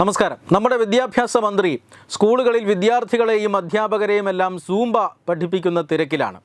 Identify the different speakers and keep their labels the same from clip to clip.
Speaker 1: നമസ്കാരം. നമ്മുടെ വിദ്യാഭ്യാസ മന്ത്രി സ്കൂളുകളിൽ വിദ്യാർത്ഥികളെയും അധ്യാപകരെയും എല്ലാം സൂംബ പഠിപ്പിക്കുന്ന തിരക്കിലാണ്.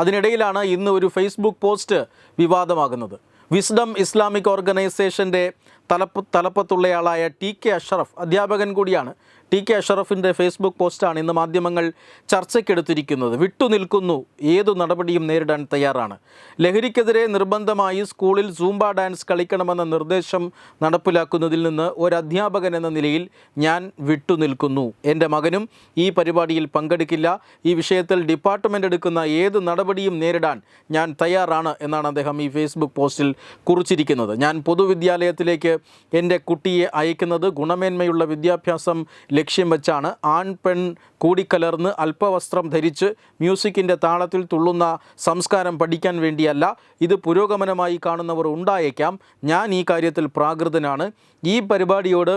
Speaker 1: അതിനിടയിലാണ് ഇന്ന് ഒരു ഫേസ്ബുക്ക് പോസ്റ്റ് വിവാദമാകുന്നത്. വിസ്ഡം ഇസ്ലാമിക് ഓർഗനൈസേഷന്റെ തലപ്പ് തലപ്പത്തുള്ളയാളായ ടി കെ അഷറഫ് അധ്യാപകൻ കൂടിയാണ് ടി കെ അഷറഫിന്റെ ഫേസ്ബുക്ക് പോസ്റ്റാണ് ഇന്ന് മാധ്യമങ്ങൾ ചർച്ചയ്ക്കെടുത്തിരിക്കുന്നത്. വിട്ടുനിൽക്കുന്നു. ഏതു നടപടിയും നേരിടാൻ തയ്യാറാണ്. ലഹരിക്കെതിരെ നിർബന്ധമായി സ്കൂളിൽ സൂംബ ഡാൻസ് കളിക്കണമെന്ന നിർദ്ദേശം നടപ്പിലാക്കുന്നതിൽ നിന്ന് ഒരു അധ്യാപകൻ എന്ന നിലയിൽ ഞാൻ വിട്ടുനിൽക്കുന്നു. എന്റെ മകനും ഈ പരിപാടിയിൽ പങ്കെടുക്കില്ല. ഈ വിഷയത്തിൽ ഡിപ്പാർട്ട്മെന്റ് എടുക്കുന്ന ഏത് നടപടിയും നേരിടാൻ ഞാൻ തയ്യാറാണ് എന്നാണ് അദ്ദേഹം ഈ ഫേസ്ബുക്ക് പോസ്റ്റിൽ കുറിച്ചിരിക്കുന്നത്. ഞാൻ പൊതുവിദ്യാലയത്തിലേക്ക് എന്റെ കുട്ടിയെ അയക്കുന്നത് ഗുണമേന്മയുള്ള വിദ്യാഭ്യാസം ലക്ഷ്യം വെച്ചാണ് ആൺ പെൺ കൂടിക്കലർന്ന് അല്പവസ്ത്രം ധരിച്ച് മ്യൂസിക്കിന്റെ താളത്തിൽ തുള്ളുന്ന സംസ്കാരം പഠിക്കാൻ വേണ്ടിയല്ല ഇത് പുരോഗമനമായി കാണുന്നവർ ഉണ്ടായേക്കാം. ഞാൻ ഈ കാര്യത്തിൽ പ്രാകൃതനാണ്. ഈ പരിപാടിയോട്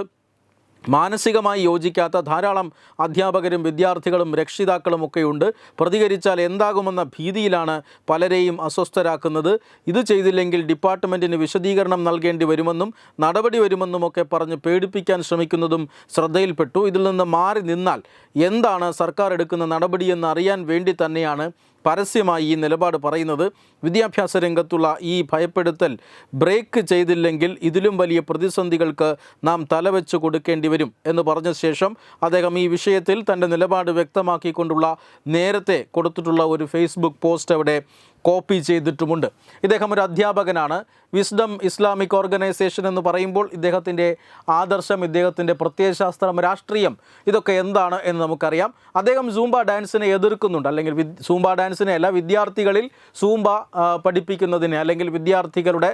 Speaker 1: മാനസികമായി യോജിക്കാത്ത ധാരാളം അധ്യാപകരും വിദ്യാർത്ഥികളും രക്ഷിതാക്കളും ഒക്കെയുണ്ട് പ്രതികരിച്ചാൽ എന്താകുമെന്ന ഭീതിയിലാണ് പലരെയും അസ്വസ്ഥരാക്കുന്നത്. ഇത് ചെയ്തില്ലെങ്കിൽ ഡിപ്പാർട്ട്മെന്റിന് വിശദീകരണം നൽകേണ്ടി വരുമെന്നും നടപടി വരുമെന്നും ഒക്കെ പറഞ്ഞ് പേടിപ്പിക്കാൻ ശ്രമിക്കുന്നതും ശ്രദ്ധയിൽപ്പെട്ടു. ഇതിൽ നിന്ന് മാറി നിന്നാൽ എന്താണ് സർക്കാർ എടുക്കുന്ന നടപടിയെന്ന് അറിയാൻ വേണ്ടി തന്നെയാണ് പരസ്യമായി ഈ നിലപാട് പറയുന്നത് വിദ്യാഭ്യാസ രംഗത്തുള്ള ഈ ഭയപ്പെടുത്തൽ ബ്രേക്ക് ചെയ്തില്ലെങ്കിൽ ഇതിലും വലിയ പ്രതിസന്ധികൾക്ക് നാം തലവെച്ച് കൊടുക്കേണ്ടി വരും എന്ന് പറഞ്ഞ ശേഷം അദ്ദേഹം ഈ വിഷയത്തിൽ തന്റെ നിലപാട് വ്യക്തമാക്കിക്കൊണ്ടുള്ള നേരത്തെ കൊടുത്തിട്ടുള്ള ഒരു ഫേസ്ബുക്ക് പോസ്റ്റ് അവിടെ കോപ്പി ചെയ്തിട്ടുമുണ്ട്. ഇദ്ദേഹം ഒരു അധ്യാപകനാണ്. വിസ്ഡം ഇസ്ലാമിക് ഓർഗനൈസേഷൻ എന്ന് പറയുമ്പോൾ ഇദ്ദേഹത്തിന്റെ ആദർശം ഇദ്ദേഹത്തിന്റെ പ്രത്യയശാസ്ത്രം രാഷ്ട്രീയം ഇതൊക്കെ എന്താണ് എന്ന് നമുക്കറിയാം. അദ്ദേഹം സൂംബ ഡാൻസിനെ എതിർക്കുന്നുണ്ട്. അല്ലെങ്കിൽ സൂംബ ഡാൻസിനെ അല്ല വിദ്യാർത്ഥികളിൽ സൂംബ പഠിപ്പിക്കുന്നതിന് അല്ലെങ്കിൽ വിദ്യാർത്ഥികളുടെ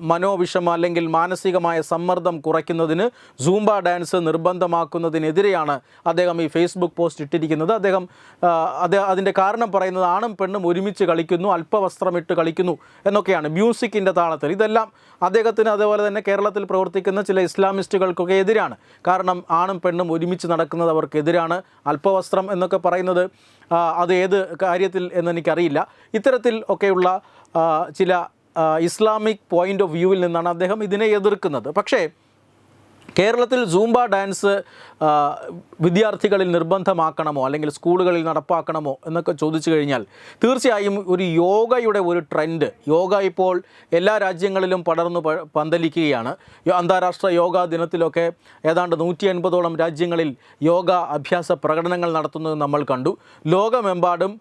Speaker 1: മനോവിഷമ അല്ലെങ്കിൽ മാനസികമായ സമ്മർദ്ദം കുറയ്ക്കുന്നതിന് സൂംബ ഡാൻസ് നിർബന്ധമാക്കുന്നതിനെതിരെയാണ് അദ്ദേഹം ഈ ഫേസ്ബുക്ക് പോസ്റ്റ് ഇട്ടിരിക്കുന്നത്. അദ്ദേഹം അത് അതിന്റെ കാരണം പറയുന്നത് ആണും പെണ്ണും ഒരുമിച്ച് കളിക്കുന്നു അല്പവസ്ത്രമിട്ട് കളിക്കുന്നു എന്നൊക്കെയാണ് മ്യൂസിക്കിന്റെ താളത്തിൽ. ഇതെല്ലാം അദ്ദേഹത്തിന് അതേപോലെ തന്നെ കേരളത്തിൽ പ്രവർത്തിക്കുന്ന ചില ഇസ്ലാമിസ്റ്റുകൾക്കൊക്കെ എതിരാണ്. കാരണം ആണും പെണ്ണും ഒരുമിച്ച് നടക്കുന്നത് അവർക്കെതിരാണ് അല്പവസ്ത്രം എന്നൊക്കെ പറയുന്നത്. അത് ഏത് കാര്യത്തിൽ എന്നെനിക്കറിയില്ല. ഇത്തരത്തിൽ ഒക്കെയുള്ള ചില ഇസ്ലാമിക് പോയിന്റ് ഓഫ് വ്യൂവിൽ നിന്നാണ് അദ്ദേഹം ഇതിനെ എതിർക്കുന്നത്. പക്ഷേ കേരളത്തിൽ സൂംബ ഡാൻസ് വിദ്യാർത്ഥികളിൽ നിർബന്ധമാക്കണമോ? അല്ലെങ്കിൽ സ്കൂളുകളിൽ നടപ്പാക്കണമോ? എന്നൊക്കെ ചോദിച്ചു കഴിഞ്ഞാൽ തീർച്ചയായും ഒരു യോഗയുടെ ഒരു ട്രെൻഡ് യോഗ ഇപ്പോൾ എല്ലാ രാജ്യങ്ങളിലും പടർന്നു പന്തലിക്കുകയാണ്. അന്താരാഷ്ട്ര യോഗാ ദിനത്തിലൊക്കെ ഏതാണ്ട് നൂറ്റി അൻപതോളം രാജ്യങ്ങളിൽ യോഗ അഭ്യാസ പ്രകടനങ്ങൾ നടത്തുന്നത് നമ്മൾ കണ്ടു. ലോകമെമ്പാടും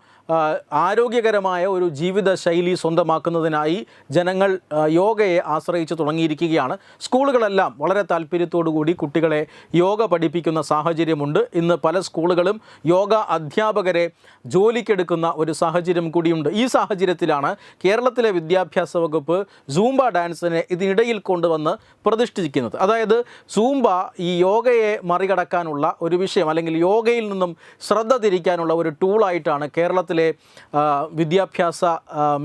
Speaker 1: ആരോഗ്യകരമായ ഒരു ജീവിതശൈലി സ്വന്തമാക്കുന്നതിനായി ജനങ്ങൾ യോഗയെ ആശ്രയിച്ച് തുടങ്ങിയിരിക്കുകയാണ്. സ്കൂളുകളെല്ലാം വളരെ താല്പര്യത്തോടുകൂടി കുട്ടികളെ യോഗ പഠിപ്പിക്കുന്ന സാഹചര്യമുണ്ട്. ഇന്ന് പല സ്കൂളുകളും യോഗ അധ്യാപകരെ ജോലിക്കെടുക്കുന്ന ഒരു സാഹചര്യം കൂടിയുണ്ട്. ഈ സാഹചര്യത്തിലാണ് കേരളത്തിലെ വിദ്യാഭ്യാസ വകുപ്പ് സൂംബ ഡാൻസിനെ ഇതിനിടയിൽ കൊണ്ടുവന്ന് പ്രതിഷ്ഠിക്കുന്നത് അതായത് സൂംബ ഈ യോഗയെ മറികടക്കാനുള്ള ഒരു വിഷയം അല്ലെങ്കിൽ യോഗയിൽ നിന്നും ശ്രദ്ധ തിരിക്കാനുള്ള ഒരു ടൂളായിട്ടാണ് കേരളത്തിലെ വിദ്യാഭ്യാസ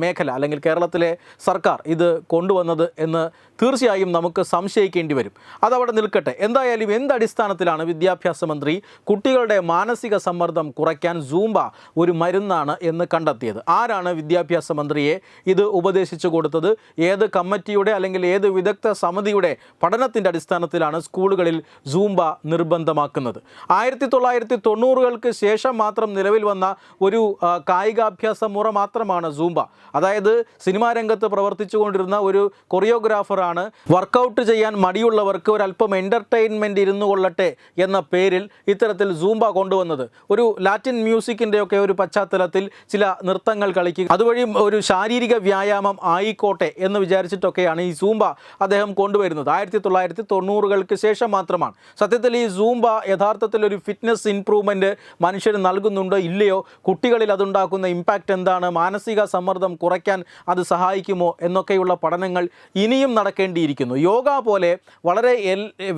Speaker 1: മേഖല അല്ലെങ്കിൽ കേരളത്തിലെ സർക്കാർ ഇത് കൊണ്ടുവന്നത് എന്ന് തീർച്ചയായും നമുക്ക് സംശയിക്കേണ്ടി വരും. അതവിടെ നിൽക്കട്ടെ. എന്തായാലും എന്ത് അടിസ്ഥാനത്തിലാണ് വിദ്യാഭ്യാസ മന്ത്രി കുട്ടികളുടെ മാനസിക സമ്മർദ്ദം കുറയ്ക്കാൻ സൂംബ ഒരു മരുന്നാണ് എന്ന് കണ്ടെത്തിയത്? ആരാണ് വിദ്യാഭ്യാസ മന്ത്രിയെ ഇത് ഉപദേശിച്ചു കൊടുത്തത്? ഏത് കമ്മിറ്റിയുടെ അല്ലെങ്കിൽ ഏത് വിദഗ്ധ സമിതിയുടെ പഠനത്തിന്റെ അടിസ്ഥാനത്തിലാണ് സ്കൂളുകളിൽ സൂംബ നിർബന്ധമാക്കുന്നത്? ആയിരത്തി തൊള്ളായിരത്തി തൊണ്ണൂറുകൾക്ക് ശേഷം മാത്രം നിലവിൽ വന്ന ഒരു കായികാഭ്യാസ മുറ മാത്രമാണ് സൂംബ. അതായത് സിനിമാ രംഗത്ത് പ്രവർത്തിച്ചുകൊണ്ടിരുന്ന ഒരു കൊറിയോഗ്രാഫറാണ് വർക്കൗട്ട് ചെയ്യാൻ മടിയുള്ളവർക്ക് ഒരല്പം എന്റർടൈൻമെന്റ് ഇരുന്നു കൊള്ളട്ടെ എന്ന പേരിൽ ഇത്തരത്തിൽ സൂംബ കൊണ്ടുവന്നത്. ഒരു ലാറ്റിൻ മ്യൂസിക്കിന്റെയൊക്കെ ഒരു പശ്ചാത്തലത്തിൽ ചില നൃത്തങ്ങൾ കളിക്കുക. അതുവഴി ഒരു ശാരീരിക വ്യായാമം ആയിക്കോട്ടെ എന്ന് വിചാരിച്ചിട്ടൊക്കെയാണ് ഈ സൂംബ അദ്ദേഹം കൊണ്ടുവരുന്നത്. ആയിരത്തി തൊള്ളായിരത്തി തൊണ്ണൂറുകൾക്ക് ശേഷം മാത്രമാണ്. സത്യത്തിൽ ഈ സൂംബ യഥാർത്ഥത്തിൽ ഒരു ഫിറ്റ്നസ് ഇംപ്രൂവ്മെന്റ് മനുഷ്യന് നൽകുന്നുണ്ടോ ഇല്ലയോ? കുട്ടികളിൽ അതുണ്ടാക്കുന്ന ഇമ്പാക്റ്റ് എന്താണ്? മാനസിക സമ്മർദ്ദം കുറയ്ക്കാൻ അത് സഹായിക്കുമോ? എന്നൊക്കെയുള്ള പഠനങ്ങൾ ഇനിയും നടക്കേണ്ടിയിരിക്കുന്നു. യോഗ പോലെ വളരെ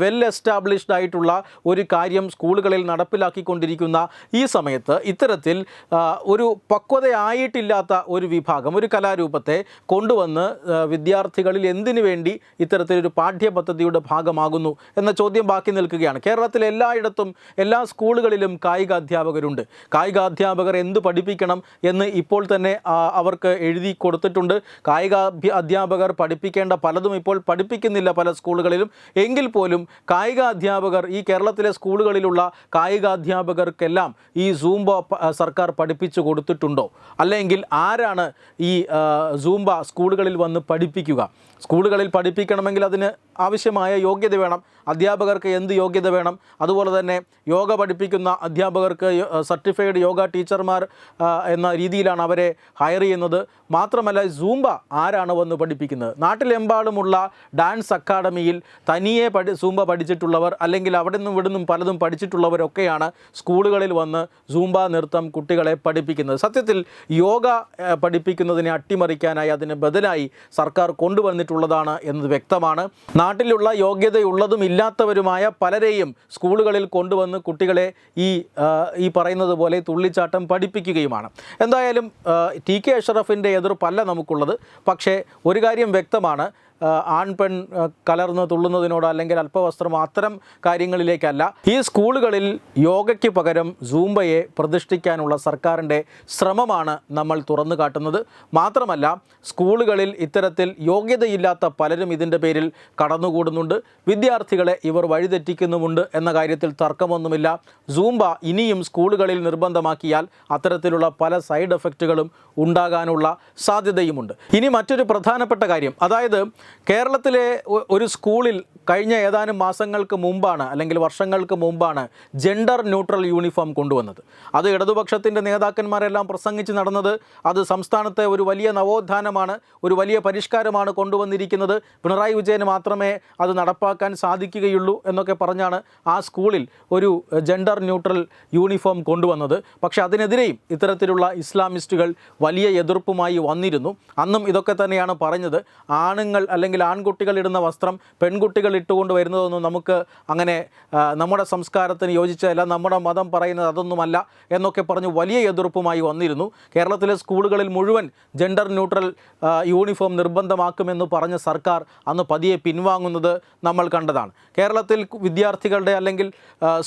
Speaker 1: വെൽ എസ്റ്റാബ്ലിഷ്ഡ് ആയിട്ടുള്ള ഒരു കാര്യം സ്കൂളുകളിൽ നടപ്പിലാക്കിക്കൊണ്ടിരിക്കുന്ന ഈ സമയത്ത് ഇത്തരത്തിൽ ഒരു പക്വതയായിട്ടില്ലാത്ത ഒരു വിഭാഗം ഒരു കലാരൂപത്തെ കൊണ്ടുവന്ന് വിദ്യാർത്ഥികളിൽ എന്തിനു വേണ്ടി ഇത്തരത്തിലൊരു പാഠ്യപദ്ധതിയുടെ ഭാഗമാകുന്നു എന്ന ചോദ്യം ബാക്കി നിൽക്കുകയാണ്. കേരളത്തിൽ എല്ലായിടത്തും എല്ലാ സ്കൂളുകളിലും കായിക അധ്യാപകരുണ്ട് കായിക അധ്യാപകർ എന്ത് പഠിപ്പിക്കണം എന്ന് ഇപ്പോൾ തന്നെ അവർക്ക് എഴുതി കൊടുത്തിട്ടുണ്ട്. കായിക അധ്യാപകർ പഠിപ്പിക്കേണ്ട പലതും ഇപ്പോൾ പഠിപ്പിക്കുന്നില്ല പല സ്കൂളുകളിലും. എങ്കിൽ പോലും കായിക അധ്യാപകർ ഈ കേരളത്തിലെ സ്കൂളുകളിലുള്ള കായിക അധ്യാപകർക്കെല്ലാം ഈ സൂംബ സർക്കാർ പഠിപ്പിച്ചു കൊടുത്തിട്ടുണ്ടോ? അല്ലെങ്കിൽ ആരാണ് ഈ സൂംബ സ്കൂളുകളിൽ വന്ന് പഠിപ്പിക്കുക? സ്കൂളുകളിൽ പഠിപ്പിക്കണമെങ്കിൽ അതിന് ആവശ്യമായ യോഗ്യത വേണം. അധ്യാപകർക്ക് എന്ത് യോഗ്യത വേണം? അതുപോലെ തന്നെ യോഗ പഠിപ്പിക്കുന്ന അധ്യാപകർക്ക് സർട്ടിഫൈഡ് യോഗ ടീച്ചർമാർ എന്ന രീതിയിലാണ് അവരെ ഹയർ ചെയ്യുന്നത്. മാത്രമല്ല സൂംബ ആരാണ് വന്ന് പഠിപ്പിക്കുന്നത്? നാട്ടിലെമ്പാടുമുള്ള ഡാൻസ് അക്കാഡമിയിൽ തനിയെ പഠി സൂംബ പഠിച്ചിട്ടുള്ളവർ അല്ലെങ്കിൽ അവിടെ നിന്നും ഇവിടെ നിന്നും പലതും പഠിച്ചിട്ടുള്ളവരൊക്കെയാണ് സ്കൂളുകളിൽ വന്ന് സൂംബ നൃത്തം കുട്ടികളെ പഠിപ്പിക്കുന്നത്. സത്യത്തിൽ യോഗ പഠിപ്പിക്കുന്നതിനെ അട്ടിമറിക്കാനായി അതിന് ബദലായി സർക്കാർ കൊണ്ടുവന്നിട്ടുള്ളതാണ് എന്നത് വ്യക്തമാണ്. നാട്ടിലുള്ള യോഗ്യതയുള്ളതും ഇല്ലാത്തവരുമായ പലരെയും സ്കൂളുകളിൽ കൊണ്ടുവന്ന് കുട്ടികളെ ഈ ഈ പറയുന്നത് പോലെ തുള്ളിച്ചാട്ടം പഠിപ്പിക്കുകയുമാണ്. എന്തായാലും ടി കെ അഷറഫിന്റെ എതിർപ്പല്ല നമുക്കുള്ളത്. പക്ഷേ ഒരു കാര്യം വ്യക്തമാണ്. ആ, ആൺ പെൺ ആ, കലർന്ന് തുള്ളുന്നതിനോട് അല്ലെങ്കിൽ അല്പവസ്ത്രം അത്തരം കാര്യങ്ങളിലേക്കല്ല. ഈ സ്കൂളുകളിൽ യോഗയ്ക്ക് പകരം സൂംബയെ പ്രതിഷ്ഠിക്കാനുള്ള സർക്കാരിന്റെ ശ്രമമാണ് നമ്മൾ തുറന്നു കാട്ടുന്നത്. മാത്രമല്ല സ്കൂളുകളിൽ ഇത്തരത്തിൽ യോഗ്യതയില്ലാത്ത പലരും ഇതിന്റെ പേരിൽ കടന്നുകൂടുന്നുണ്ട്. വിദ്യാർത്ഥികളെ ഇവർ വഴിതെറ്റിക്കുന്നുമുണ്ട് എന്ന കാര്യത്തിൽ തർക്കമൊന്നുമില്ല. സൂംബ ഇനിയും സ്കൂളുകളിൽ നിർബന്ധമാക്കിയാൽ അത്തരത്തിലുള്ള പല സൈഡ് എഫക്റ്റുകളും ഉണ്ടാകാനുള്ള സാധ്യതയുമുണ്ട്. ഇനി മറ്റൊരു പ്രധാനപ്പെട്ട കാര്യം. അതായത് കേരളത്തിലെ ഒരു സ്കൂളിൽ കഴിഞ്ഞ ഏതാനും മാസങ്ങൾക്ക് മുമ്പാണ് അല്ലെങ്കിൽ വർഷങ്ങൾക്ക് മുമ്പാണ് ജെൻഡർ ന്യൂട്രൽ യൂണിഫോം കൊണ്ടുവന്നത്. അത് ഇടതുപക്ഷത്തിന്റെ നേതാക്കന്മാരെല്ലാം പ്രസംഗിച്ച് നടന്നത് അത് സംസ്ഥാനത്തെ ഒരു വലിയ നവോത്ഥാനമാണ് ഒരു വലിയ പരിഷ്കാരമാണ് കൊണ്ടുവന്നിരിക്കുന്നത്. പിണറായി വിജയന് മാത്രമേ അത് നടപ്പാക്കാൻ സാധിക്കുകയുള്ളൂ എന്നൊക്കെ പറഞ്ഞാണ് ആ സ്കൂളിൽ ഒരു ജെൻഡർ ന്യൂട്രൽ യൂണിഫോം കൊണ്ടുവന്നത്. പക്ഷേ അതിനെതിരെയും ഇത്തരത്തിലുള്ള ഇസ്ലാമിസ്റ്റുകൾ വലിയ എതിർപ്പുമായി വന്നിരുന്നു. അന്നും ഇതൊക്കെ തന്നെയാണ് പറഞ്ഞത്. ആണുങ്ങൾ അല്ലെങ്കിൽ ആൺകുട്ടികൾ ഇടുന്ന വസ്ത്രം പെൺകുട്ടികൾ ഇട്ടുകൊണ്ട് വരുന്നതൊന്നും നമുക്ക് അങ്ങനെ നമ്മുടെ സംസ്കാരത്തിന് യോജിച്ചതല്ല നമ്മുടെ മതം പറയുന്നത് അതൊന്നുമല്ല എന്നൊക്കെ പറഞ്ഞ് വലിയ എതിർപ്പുമായി വന്നിരുന്നു. കേരളത്തിലെ സ്കൂളുകളിൽ മുഴുവൻ ജെൻഡർ ന്യൂട്രൽ യൂണിഫോം നിർബന്ധമാക്കുമെന്ന് പറഞ്ഞ സർക്കാർ അന്ന് പതിയെ പിൻവാങ്ങുന്നത് നമ്മൾ കണ്ടതാണ്. കേരളത്തിൽ വിദ്യാർത്ഥികളുടെ അല്ലെങ്കിൽ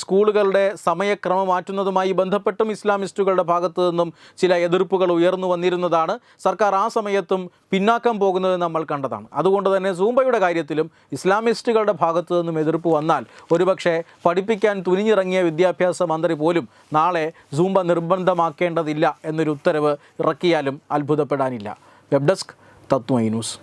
Speaker 1: സ്കൂളുകളുടെ സമയക്രമം മാറ്റുന്നതുമായി ബന്ധപ്പെട്ടും ഇസ്ലാമിസ്റ്റുകളുടെ ഭാഗത്തു നിന്നും ചില എതിർപ്പുകൾ ഉയർന്നു വന്നിരുന്നതാണ്. സർക്കാർ ആ സമയത്തും പിന്നാക്കം പോകുന്നത് നമ്മൾ കണ്ടതാണ്. അതുകൊണ്ട് തന്നെ സൂംബയുടെ കാര്യത്തിലും ഇസ്ലാമിസ്റ്റുകളുടെ ഭാഗത്തു നിന്നും എതിർപ്പ് വന്നാൽ ഒരുപക്ഷെ പഠിപ്പിക്കാൻ തുനിഞ്ഞിറങ്ങിയ വിദ്യാഭ്യാസ മന്ത്രി പോലും നാളെ സൂംബ നിർബന്ധമാക്കേണ്ടതില്ല എന്നൊരു ഉത്തരവ് ഇറക്കിയാലും അത്ഭുതപ്പെടാനില്ല. Web desk Tatva news.